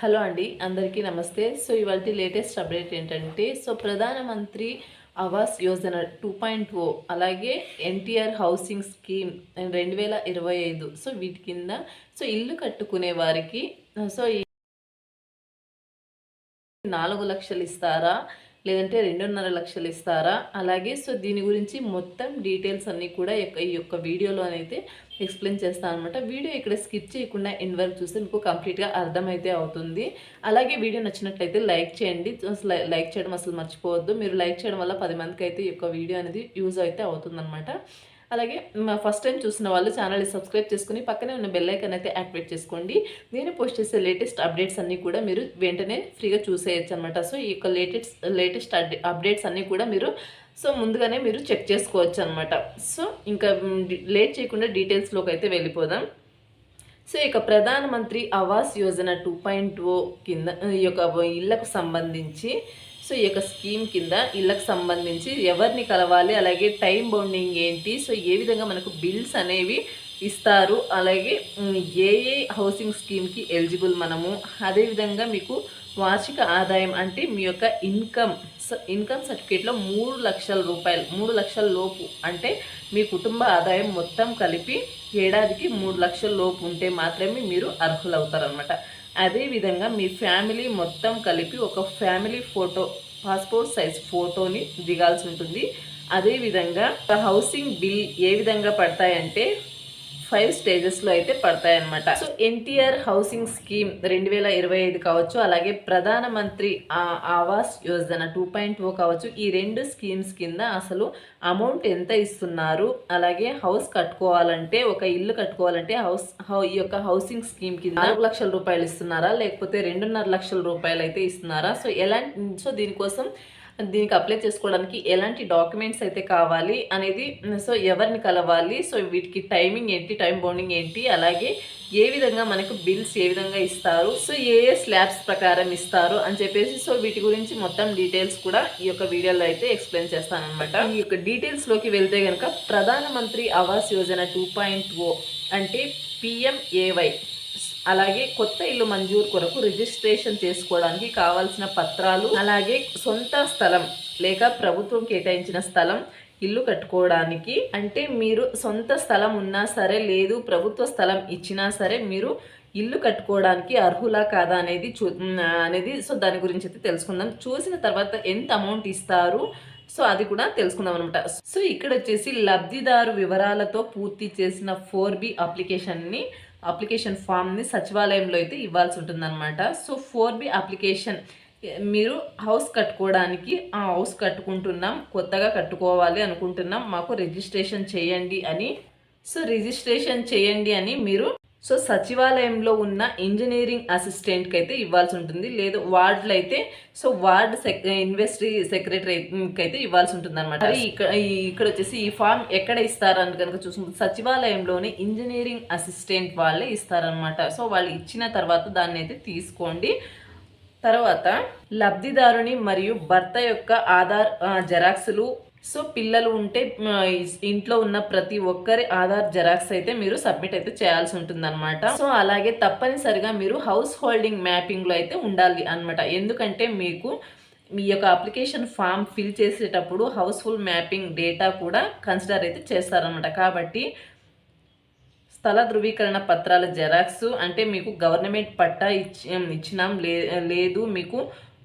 Hello అండి అందరికీ నమస్తే. సో ఇవాళ లేటెస్ట్ అప్డేట్ ఏంటంటే so Pradhanmantri Awas Yojana two point O అలాగే ఎన్టీఆర్ హౌసింగ్ స్కీమ్ రెండు వేల ఇరవై ఐదు సో వీటి కింద సో ఇల్లు కట్టుకునే వారికి సో నాలుగు లక్షలు ఇస్తారా లేదంటే రెండున్నర లక్షలు ఇస్తారా అలాగే సో దీని గురించి మొత్తం డీటెయిల్స్ అన్నీ కూడా ఈ యొక్క- ఈ యొక్క వీడియోలో అయితే ఎక్స్ప్లెయిన్ చేస్తాను అనమాట వీడియో ఇక్కడ స్కిప్ చేయకుండా ఎండ్ వరకు చూస్తే మీకు కంప్లీట్గా అర్థమైతే అవుతుంది. అలాగే వీడియో నచ్చినట్లయితే లైక్ చేయండి. అసలు లైక్ చేయడం అసలు మర్చిపోవద్దు. మీరు లైక్ చేయడం వల్ల పది మందికి అయితే ఈ యొక్క వీడియో అనేది యూజ్ అయితే అవుతుందన్నమాట. అలాగే మా ఫస్ట్ టైం చూసిన వాళ్ళు ఛానల్ని సబ్స్క్రైబ్ చేసుకుని పక్కనే ఉన్న బెల్లైకన్ అయితే యాక్టివేట్ చేసుకోండి. నేను పోస్ట్ చేసే లేటెస్ట్ అప్డేట్స్ అన్నీ కూడా మీరు వెంటనే ఫ్రీగా చూసేయచ్చు అనమాట సో ఈ యొక్క లేటెస్ట్ లేటెస్ట్ అప్డేట్స్ అన్నీ కూడా మీరు సో ముందుగానే మీరు చెక్ చేసుకోవచ్చు అనమాట సో ఇంకా లేట్ చేయకుండా డీటెయిల్స్లోకి అయితే వెళ్ళిపోదాం. సో ఇక Pradhanmantri Awas Yojana two point O కింద ఈ యొక్క ఇళ్ళకు సంబంధించి సో ఈ యొక్క స్కీమ్ కింద ఇళ్ళకు సంబంధించి ఎవరిని కలవాలి అలాగే టైం బౌండింగ్ ఏంటి సో ఏ విధంగా మనకు బిల్స్ అనేవి ఇస్తారు అలాగే ఏ ఏ హౌసింగ్ స్కీమ్కి ఎలిజిబుల్ మనము అదేవిధంగా మీకు వార్షిక ఆదాయం అంటే మీ యొక్క ఇన్కమ్. ఇన్కమ్ సర్టిఫికేట్లో మూడు లక్షల రూపాయలు మూడు లక్షల లోపు. అంటే మీ కుటుంబ ఆదాయం మొత్తం కలిపి ఏడాదికి మూడు లక్షల లోపు ఉంటే మాత్రమే మీరు అర్హులవుతారనమాట అదేవిధంగా మీ ఫ్యామిలీ మొత్తం కలిపి ఒక ఫ్యామిలీ ఫోటో పాస్పోర్ట్ సైజ్ ఫోటోని దిగాల్సి ఉంటుంది. అదేవిధంగా హౌసింగ్ బిల్ ఏ విధంగా పడతాయంటే ఫైవ్ స్టేజెస్లో అయితే పడతాయన్నమాట. సో ఎన్టీఆర్ హౌసింగ్ స్కీమ్ రెండు వేల ఇరవై ఐదు కావచ్చు అలాగే Pradhanmantri Awas Yojana two point O కావచ్చు ఈ రెండు స్కీమ్స్ కింద అసలు అమౌంట్ ఎంత ఇస్తున్నారు? అలాగే హౌస్ కట్టుకోవాలంటే ఒక ఇల్లు కట్టుకోవాలంటే హౌస్ హౌ- ఈ యొక్క హౌసింగ్ స్కీమ్ కింద నాలుగు లక్షల రూపాయలు ఇస్తున్నారా? లేకపోతే రెండున్నర లక్షల రూపాయలు అయితే ఇస్తున్నారా? సో ఎలా సో దీనికోసం దీనికి అప్లై చేసుకోవడానికి ఎలాంటి డాక్యుమెంట్స్ అయితే కావాలి అనేది సో ఎవరిని కలవాలి సో వీటికి టైమింగ్ ఏంటి టైం బౌండింగ్ ఏంటి అలాగే ఏ విధంగా మనకు బిల్స్ ఏ విధంగా ఇస్తారు సో ఏ ఏ స్లాబ్స్ ప్రకారం ఇస్తారు అని చెప్పేసి సో వీటి గురించి మొత్తం డీటెయిల్స్ కూడా ఈ యొక్క వీడియోలో అయితే ఎక్స్ప్లెయిన్ చేస్తాను అనమాట ఈ యొక్క డీటెయిల్స్లోకి వెళ్తే కనుక Pradhanmantri Awas Yojana two point O అంటే పిఎంఏవై అలాగే కొత్త ఇల్లు మంజూరు కొరకు రిజిస్ట్రేషన్ చేసుకోవడానికి కావాల్సిన పత్రాలు అలాగే సొంత స్థలం లేక ప్రభుత్వం కేటాయించిన స్థలం ఇల్లు కట్టుకోవడానికి. అంటే మీరు సొంత స్థలం ఉన్నా సరే లేదు ప్రభుత్వ స్థలం ఇచ్చినా సరే మీరు ఇల్లు కట్టుకోవడానికి అర్హులా కాదా అనేది చూ అనేది సో దాని గురించి అయితే తెలుసుకుందాం. చూసిన తర్వాత ఎంత అమౌంట్ ఇస్తారు? సో అది కూడా తెలుసుకుందాం అనమాట సో ఇక్కడ వచ్చేసి లబ్ధిదారు వివరాలతో పూర్తి చేసిన ఫోర్ బి అప్లికేషన్ని అప్లికేషన్ ఫామ్ని సచివాలయంలో అయితే ఇవ్వాల్సి ఉంటుందన్నమాట. సో ఫోర్ బి అప్లికేషన్ మీరు హౌస్ కట్టుకోవడానికి ఆ హౌస్ కట్టుకుంటున్నాం కొత్తగా కట్టుకోవాలి అనుకుంటున్నాం మాకు రిజిస్ట్రేషన్ చేయండి అని. సో రిజిస్ట్రేషన్ చేయండి అని మీరు సో సచివాలయంలో ఉన్న ఇంజనీరింగ్ అసిస్టెంట్కి అయితే ఇవ్వాల్సి ఉంటుంది. లేదు వార్డులు అయితే సో వార్డ్ సెక్ ఇన్వెస్టరీ సెక్రటరీకి అయితే ఇవ్వాల్సి ఉంటుంది అనమాట ఇక్కడ ఈ- ఇక్కడ వచ్చేసి ఈ ఫామ్ ఎక్కడ ఇస్తారని కనుక చూసుకుంటే సచివాలయంలోనే ఇంజనీరింగ్ అసిస్టెంట్ వాళ్ళే ఇస్తారనమాట సో వాళ్ళు ఇచ్చిన తర్వాత దాన్ని అయితే తీసుకోండి. తర్వాత లబ్ధిదారుని మరియు భర్త యొక్క ఆధార్ జెరాక్సులు జెరాక్స్లు. సో పిల్లలు ఉంటే ఇంట్లో ఉన్న ప్రతి ఒక్కరి ఆధార్ జెరాక్స్ అయితే మీరు సబ్మిట్ అయితే చేయాల్సి ఉంటుంది సో అలాగే తప్పనిసరిగా మీరు హౌస్ హోల్డింగ్ మ్యాపింగ్లో అయితే ఉండాలి అన్నమాట. ఎందుకంటే మీకు మీ యొక్క అప్లికేషన్ ఫామ్ ఫిల్ చేసేటప్పుడు హౌస్ఫుల్ మ్యాపింగ్ డేటా కూడా కన్సిడర్ అయితే చేస్తారనమాట కాబట్టి స్థల ధృవీకరణ పత్రాల జెరాక్స్ అంటే మీకు గవర్నమెంట్ పట్టా ఇచ్చి ఇచ్చినాం లే లేదు మీకు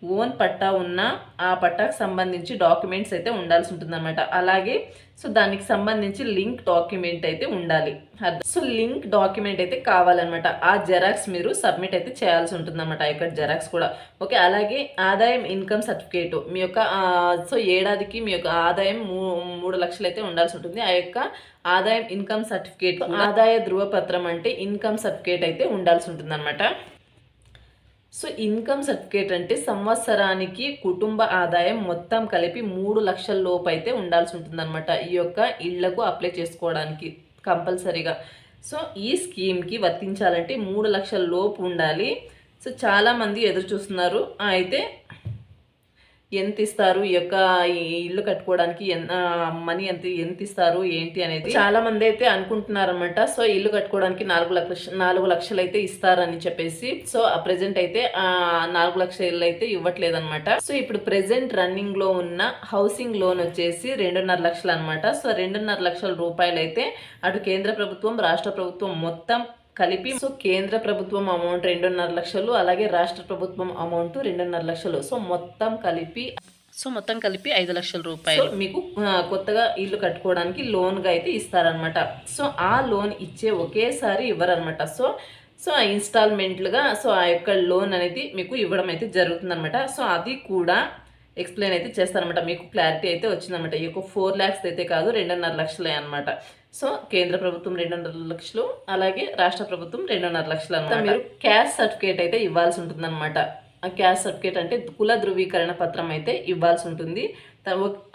ఓన్ పట్టా ఉన్న ఆ పట్టాకు సంబంధించి డాక్యుమెంట్స్ అయితే ఉండాల్సి ఉంటుందన్నమాట. అలాగే సో దానికి సంబంధించి లింక్ డాక్యుమెంట్ అయితే ఉండాలి. సో లింక్ డాక్యుమెంట్ అయితే కావాలన్నమాట. ఆ జెరాక్స్ మీరు సబ్మిట్ అయితే చేయాల్సి ఉంటుందన్నమాట ఆ యొక్క జెరాక్స్ కూడా. ఓకే అలాగే ఆదాయం ఇన్కమ్ సర్టిఫికేట్. మీ యొక్క సో ఏడాదికి మీ యొక్క ఆదాయం మూ- మూడు లక్షలు అయితే ఉండాల్సి ఉంటుంది ఆ యొక్క ఆదాయం ఇన్కమ్ సర్టిఫికేట్ ఆదాయ ధృవపత్రం అంటే ఇన్కమ్ సర్టిఫికేట్ అయితే ఉండాల్సి ఉంటుంది సో ఇన్కమ్ సర్టిఫికేట్ అంటే సంవత్సరానికి కుటుంబ ఆదాయం మొత్తం కలిపి మూడు లక్షల లోపు అయితే ఉండాల్సి ఉంటుందన్నమాట ఈ యొక్క ఇళ్ళకు అప్లై చేసుకోవడానికి కంపల్సరీగా. సో ఈ స్కీమ్కి వర్తించాలంటే మూడు లక్షల లోపు ఉండాలి. సో చాలామంది ఎదురు చూస్తున్నారు అయితే ఎంత ఇస్తారు ఈ యొక్క ఇల్లు కట్టుకోవడానికి ఎంత మనీ ఎంత ఎంత ఇస్తారు ఏంటి అనేది చాలా మంది అయితే అనుకుంటున్నారనమాట సో ఇల్లు కట్టుకోవడానికి నాలుగు లక్ష నాలుగు లక్షలు అయితే ఇస్తారని చెప్పేసి. సో ఆ ప్రెసెంట్ అయితే ఆ నాలుగు లక్షలు అయితే ఇవ్వట్లేదు అనమాట సో ఇప్పుడు ప్రెసెంట్ రన్నింగ్లో ఉన్న హౌసింగ్ లోన్ వచ్చేసి రెండున్నర లక్షలు అనమాట సో రెండున్నర లక్షల రూపాయలు అయితే అటు కేంద్ర ప్రభుత్వం రాష్ట్ర ప్రభుత్వం మొత్తం కలిపి సో కేంద్ర ప్రభుత్వం అమౌంట్ రెండున్నర లక్షలు అలాగే రాష్ట్ర ప్రభుత్వం అమౌంట్ రెండున్నర లక్షలు. సో మొత్తం కలిపి సో మొత్తం కలిపి ఐదు లక్షల రూపాయలు. మీకు కొత్తగా ఇల్లు కట్టుకోవడానికి లోన్గా అయితే ఇస్తారనమాట సో ఆ లోన్ ఇచ్చే ఒకేసారి ఇవ్వరనమాట సో సో ఆ ఇన్స్టాల్మెంట్లుగా సో ఆ యొక్క లోన్ అనేది మీకు ఇవ్వడం అయితే జరుగుతుందన్నమాట. సో అది కూడా ఎక్స్ప్లెయిన్ అయితే చేస్తారనమాట మీకు క్లారిటీ అయితే వచ్చిందనమాట ఈ యొక్క ఫోర్ ల్యాక్స్ అయితే కాదు రెండున్నర లక్షలే అనమాట సో కేంద్ర ప్రభుత్వం రెండున్నర లక్షలు అలాగే రాష్ట్ర ప్రభుత్వం రెండున్నర లక్షలు అనమాట మీరు క్యాస్ట్ సర్టిఫికేట్ అయితే ఇవ్వాల్సి ఉంటుందన్నమాట. ఆ క్యాస్ట్ సర్టిఫికేట్ అంటే కుల ధృవీకరణ పత్రం అయితే ఇవ్వాల్సి ఉంటుంది.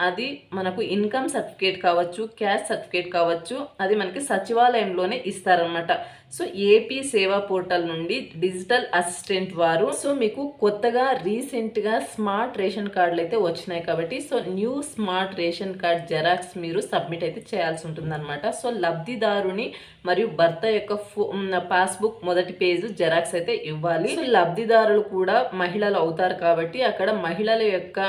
అది మనకు ఇన్కమ్ సర్టిఫికేట్ కావచ్చు క్యాష్ సర్టిఫికేట్ కావచ్చు అది మనకి సచివాలయంలోనే ఇస్తారనమాట సో ఏపీ సేవా పోర్టల్ నుండి డిజిటల్ అసిస్టెంట్ వారు సో మీకు కొత్తగా రీసెంట్గా స్మార్ట్ రేషన్ కార్డులు అయితే వచ్చినాయి కాబట్టి so new smart ration card xerox మీరు సబ్మిట్ అయితే చేయాల్సి ఉంటుందన్నమాట. సో లబ్ధిదారుని మరియు భర్త యొక్క ఫో పాస్బుక్ మొదటి పేజ్ జెరాక్స్ అయితే ఇవ్వాలి. సో లబ్ధిదారులు కూడా మహిళలు అవుతారు కాబట్టి అక్కడ మహిళల యొక్క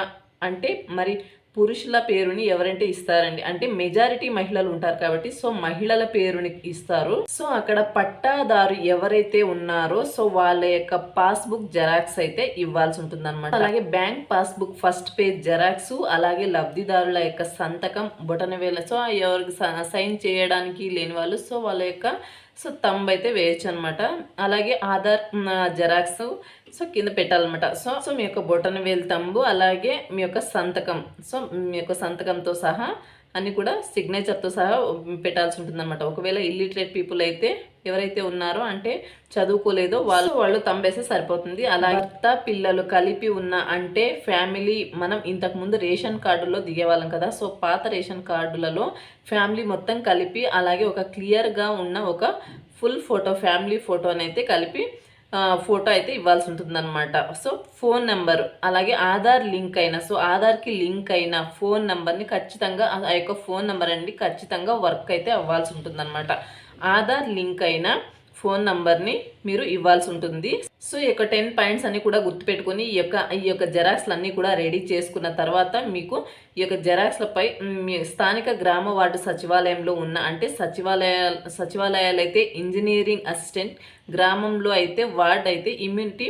అంటే మరి పురుషుల పేరుని ఎవరంటే ఇస్తారండి? అంటే మెజారిటీ మహిళలు ఉంటారు కాబట్టి సో మహిళల పేరుని ఇస్తారు. సో అక్కడ పట్టాదారు ఎవరైతే ఉన్నారో సో వాళ్ళ యొక్క పాస్బుక్ జెరాక్స్ అయితే ఇవ్వాల్సి ఉంటుంది అనమాట అలాగే bank passbook first page xerox అలాగే లబ్ధిదారుల యొక్క సంతకం బొటనవేల సో ఎవరికి సైన్ చేయడానికి లేని వాళ్ళు సో వాళ్ళ యొక్క సో తంబ్ అయితే వేయచ్చు అనమాట అలాగే ఆధార్ జెరాక్స్ సో కింద పెట్టాలన్నమాట. సో సో మీ యొక్క బొటన వేలు తంబు అలాగే మీ యొక్క సంతకం. సో మీ యొక్క సంతకంతో సహా అన్ని కూడా సిగ్నేచర్తో సహా పెట్టాల్సి ఉంటుందన్నమాట. ఒకవేళ ఇల్లిటరేట్ పీపుల్ అయితే ఎవరైతే ఉన్నారో అంటే చదువుకోలేదో వాళ్ళు వాళ్ళు తంబేస్తే సరిపోతుంది. అలా భర్త పిల్లలు కలిపి ఉన్న అంటే ఫ్యామిలీ మనం ఇంతకు ముందు రేషన్ కార్డులో దిగేవాళ్ళం కదా. సో పాత రేషన్ కార్డులలో ఫ్యామిలీ మొత్తం కలిపి అలాగే ఒక క్లియర్గా ఉన్న ఒక ఫుల్ ఫోటో ఫ్యామిలీ ఫోటోని అయితే కలిపి ఫోటో అయితే ఇవ్వాల్సి ఉంటుందన్నమాట సో ఫోన్ నెంబర్ అలాగే ఆధార్ లింక్ అయిన సో ఆధార్కి లింక్ అయిన ఫోన్ నెంబర్ని ఖచ్చితంగా ఆ యొక్క ఫోన్ నెంబర్ అండి ఖచ్చితంగా వర్క్ అయితే అవ్వాల్సి ఉంటుందన్నమాట ఆధార్ లింక్ అయిన ఫోన్ నంబర్ని మీరు ఇవ్వాల్సి ఉంటుంది. సో ఈ యొక్క టెన్ పాయింట్స్ అన్ని కూడా గుర్తుపెట్టుకొని ఈ యొక్క ఈ యొక్క జెరాక్స్లు అన్నీ కూడా రెడీ చేసుకున్న తర్వాత మీకు ఈ యొక్క జెరాక్స్లపై మీ స్థానిక గ్రామ వార్డు సచివాలయంలో ఉన్న అంటే సచివాలయ సచివాలయాలు అయితే ఇంజనీరింగ్ అసిస్టెంట్ గ్రామంలో అయితే వార్డ్ అయితే ఇమ్యూనిటీ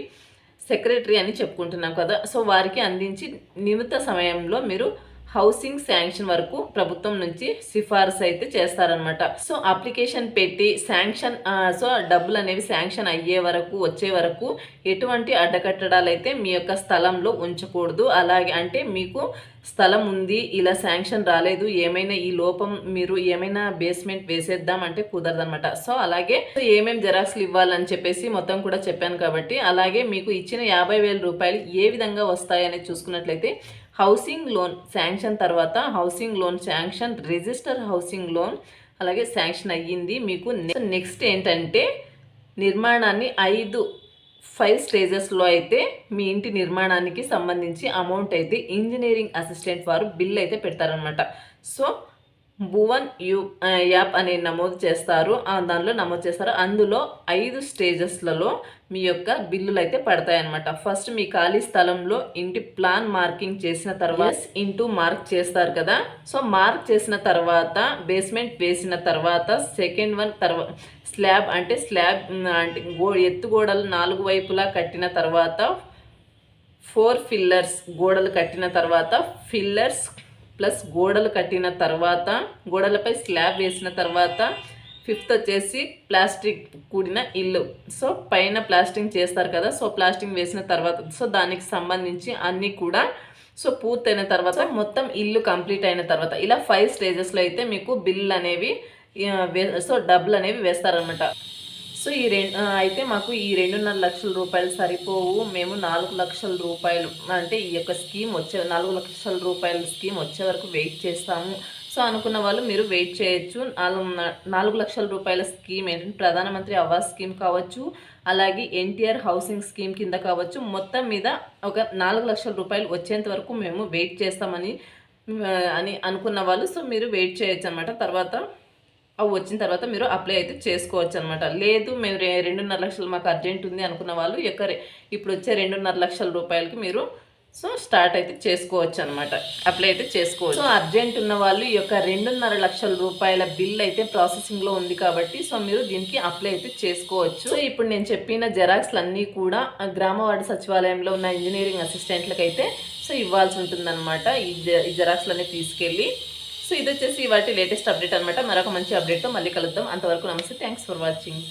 సెక్రటరీ అని చెప్పుకుంటున్నాం కదా. సో వారికి అందించి నిమిత్త సమయంలో మీరు హౌసింగ్ శాంక్షన్ వరకు ప్రభుత్వం నుంచి సిఫారసు అయితే చేస్తారనమాట సో అప్లికేషన్ పెట్టి శాంక్షన్ సో డబ్బులు అనేవి శాంక్షన్ అయ్యే వరకు వచ్చే వరకు ఎటువంటి అడ్డకట్టడాలు అయితే మీ యొక్క స్థలంలో ఉంచకూడదు. అలాగే అంటే మీకు స్థలం ఉంది ఇలా శాంక్షన్ రాలేదు ఏమైనా ఈ లోపం మీరు ఏమైనా బేస్మెంట్ వేసేద్దాం అంటే కుదరదనమాట సో అలాగే ఏమేమి జెరాక్స్లు ఇవ్వాలని చెప్పేసి మొత్తం కూడా చెప్పాను కాబట్టి అలాగే మీకు ఇచ్చిన యాభై వేల రూపాయలు ఏ విధంగా వస్తాయని చూసుకున్నట్లయితే హౌసింగ్ లోన్ శాంక్షన్ తర్వాత housing loan sanction register housing loan అలాగే శాంక్షన్ అయ్యింది. మీకు నెక్స్ట్ ఏంటంటే నిర్మాణాన్ని ఐదు ఫైవ్ స్టేజెస్లో అయితే మీ ఇంటి నిర్మాణానికి సంబంధించి అమౌంట్ అయితే ఇంజనీరింగ్ అసిస్టెంట్ వారు బిల్ అయితే పెడతారనమాట సో భువన్ యూ యాప్ అనే నమోదు చేస్తారు. ఆ, దానిలో నమోదు చేస్తారు. అందులో ఐదు స్టేజెస్లలో మీ యొక్క బిల్లులు అయితే పడతాయన్నమాట. ఫస్ట్ మీ ఖాళీ స్థలంలో ఇంటి ప్లాన్ మార్కింగ్ చేసిన తర్వాత ఇంటూ మార్క్ చేస్తారు కదా. సో మార్క్ చేసిన తర్వాత బేస్మెంట్ వేసిన తర్వాత సెకండ్ వన్ తర్వాత స్లాబ్ అంటే స్లాబ్ అంటే గో ఎత్తు గోడలు నాలుగు వైపులా కట్టిన తర్వాత ఫోర్ ఫిల్లర్స్ గోడలు కట్టిన తర్వాత ఫిల్లర్స్ ప్లస్ గోడలు కట్టిన తర్వాత గోడలపై స్లాబ్ వేసిన తర్వాత ఫిఫ్త్ వచ్చేసి ప్లాస్టిక్ కూడిన ఇల్లు. సో పైన ప్లాస్టింగ్ చేస్తారు కదా సో ప్లాస్టింగ్ వేసిన తర్వాత సో దానికి సంబంధించి అన్నీ కూడా సో పూర్తయిన తర్వాత మొత్తం ఇల్లు కంప్లీట్ అయిన తర్వాత ఇలా ఫైవ్ స్టేజెస్లో అయితే మీకు బిల్ అనేవి వే- సో డబ్బులు అనేవి వేస్తారనమాట సో ఈ రెండు అయితే మాకు ఈ రెండున్నర లక్షల రూపాయలు సరిపోవు. మేము నాలుగు లక్షల రూపాయలు అంటే ఈ యొక్క స్కీమ్ వచ్చే నాలుగు లక్షల రూపాయల స్కీమ్ వచ్చే వరకు వెయిట్ చేస్తాము. సో అనుకున్న వాళ్ళు మీరు వెయిట్ చేయొచ్చు. నాలుగు నాలుగు లక్షల రూపాయల స్కీమ్ ఏంటంటే ప్రధానమంత్రి ఆవాస్ స్కీమ్ కావచ్చు అలాగే ఎన్టీఆర్ హౌసింగ్ స్కీమ్ కింద కావచ్చు. మొత్తం మీద ఒక నాలుగు లక్షల రూపాయలు వచ్చేంత వరకు మేము వెయిట్ చేస్తామని అని అనుకున్న వాళ్ళు. సో మీరు వెయిట్ చేయొచ్చు అనమాట తర్వాత అవి వచ్చిన తర్వాత మీరు అప్లై అయితే చేసుకోవచ్చు అనమాట లేదు మేము రెండున్నర లక్షలు మాకు అర్జెంట్ ఉంది అనుకున్న వాళ్ళు యొక్క రె- ఇప్పుడు వచ్చే రెండున్నర లక్షల రూపాయలకి మీరు సో స్టార్ట్ అయితే చేసుకోవచ్చు అనమాట అప్లై అయితే చేసుకోవచ్చు. సో అర్జెంట్ ఉన్న వాళ్ళు ఈ యొక్క రెండున్నర లక్షల రూపాయల బిల్ అయితే ప్రాసెసింగ్లో ఉంది కాబట్టి సో మీరు దీనికి అప్లై అయితే చేసుకోవచ్చు. సో ఇప్పుడు నేను చెప్పిన జెరాక్స్లు అన్నీ కూడా ఆ గ్రామ వార్డు సచివాలయంలో ఉన్న ఇంజనీరింగ్ అసిస్టెంట్లకు అయితే సో ఇవ్వాల్సి ఉంటుందన్నమాట. ఈ జె- ఈ జెరాక్స్లన్నీ తీసుకెళ్ళి సో ఇది వచ్చేసి వాటి లేటెస్ట్ అప్డేట్ అనమాట మరొక మంచి అప్డేట్తో మళ్ళీ కలుద్దాం. అంతవరకు నమస్తే. Thanks for watching